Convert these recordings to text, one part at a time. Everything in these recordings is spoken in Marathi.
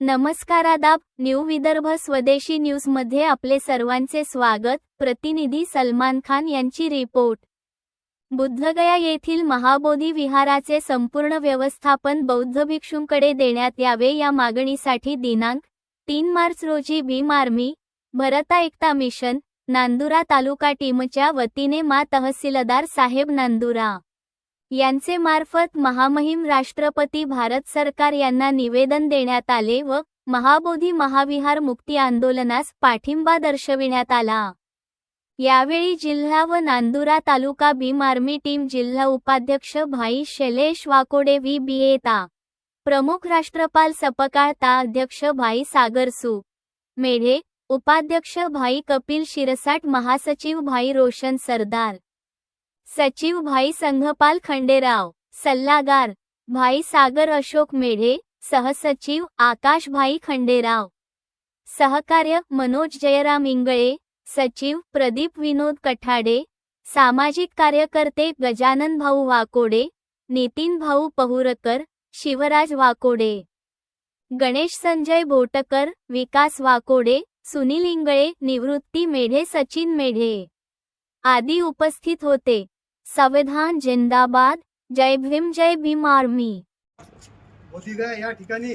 नमस्कार आदाब न्यू विदर्भ स्वदेशी न्यूजमध्ये आपले सर्वांचे स्वागत. प्रतिनिधी सलमान खान यांची रिपोर्ट. बुद्धगया येथील महाबोधी विहाराचे संपूर्ण व्यवस्थापन बौद्ध भिक्षूंकडे देण्यात यावे या मागणीसाठी दिनांक तीन मार्च रोजी भीम आर्मी भरता एकता मिशन नांदुरा तालुका टीमच्या वतीने मा तहसीलदार साहेब नांदुरा. यांचे मार्फत महामहिम राष्ट्रपती भारत सरकार यांना निवेदन देण्यात आले व महाबोधी महाविहार मुक्ती आंदोलनास पाठिंबा दर्शविण्यात आला. यावेळी जिल्हा व नांदुरा तालुका भीम आर्मी टीम जिल्हा उपाध्यक्ष भाई शैलेश वाकोडे व्ही. बिएता प्रमुख राष्ट्रपाल सपकाळता अध्यक्ष भाई सागरसू मेढे उपाध्यक्ष भाई कपिल शिरसाट महासचिव भाई रोशन सरदार सचिव भाई संघपाल खंडेराव सल्लागार भाई सागर अशोक मेढे सहसचिव आकाश भाई खंडेराव सहकार्य मनोज जयराम इंगळे सचिव प्रदीप विनोद कठाडे सामाजिक कार्यकर्ते गजानन भाऊ वाकोडे नितीन भाऊ पहुरकर शिवराज वाकोडे गणेश संजय बोटकर विकास वाकोडे सुनील इंगळे निवृत्ती मेढे सचिन मेढे. आदी उपस्थित होते. संविधान जिंदाबाद. जय भीम जय भीम आर्मी. या ठिकाणी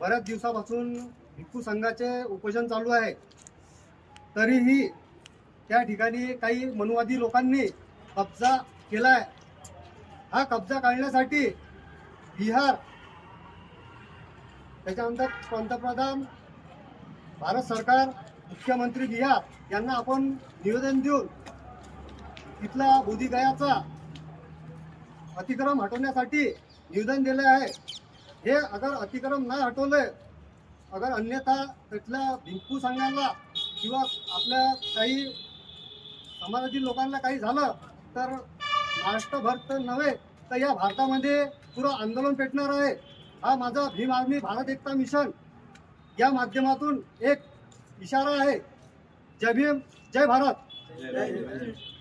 बऱ्याच दिवसापासून भिक्खू संघाचे उपोषण चालू आहे. तरीही त्या ठिकाणी काही मनुवादी लोकांनी कब्जा केलाय. हा कब्जा काढण्यासाठी बिहार त्याच्यानंतर पंतप्रधान भारत सरकार मुख्यमंत्री बिहार यांना आपण निवेदन देऊन तिथला बोधिगयाचा अतिक्रम हटवण्यासाठी निवेदन दिले आहे. हे अगर अतिक्रम नाही हटवले अगर अन्यथा तिथल्या भिंकू संघाला किंवा आपल्या काही समाजातील लोकांना काही झालं तर महाराष्ट्रभर तर नव्हे तर या भारतामध्ये पुरं आंदोलन पेटणार आहे. हा माझा भीम आर्मी भारत एकता मिशन. या माध्यमातून एक इशारा आहे. जय भीम जय भारत.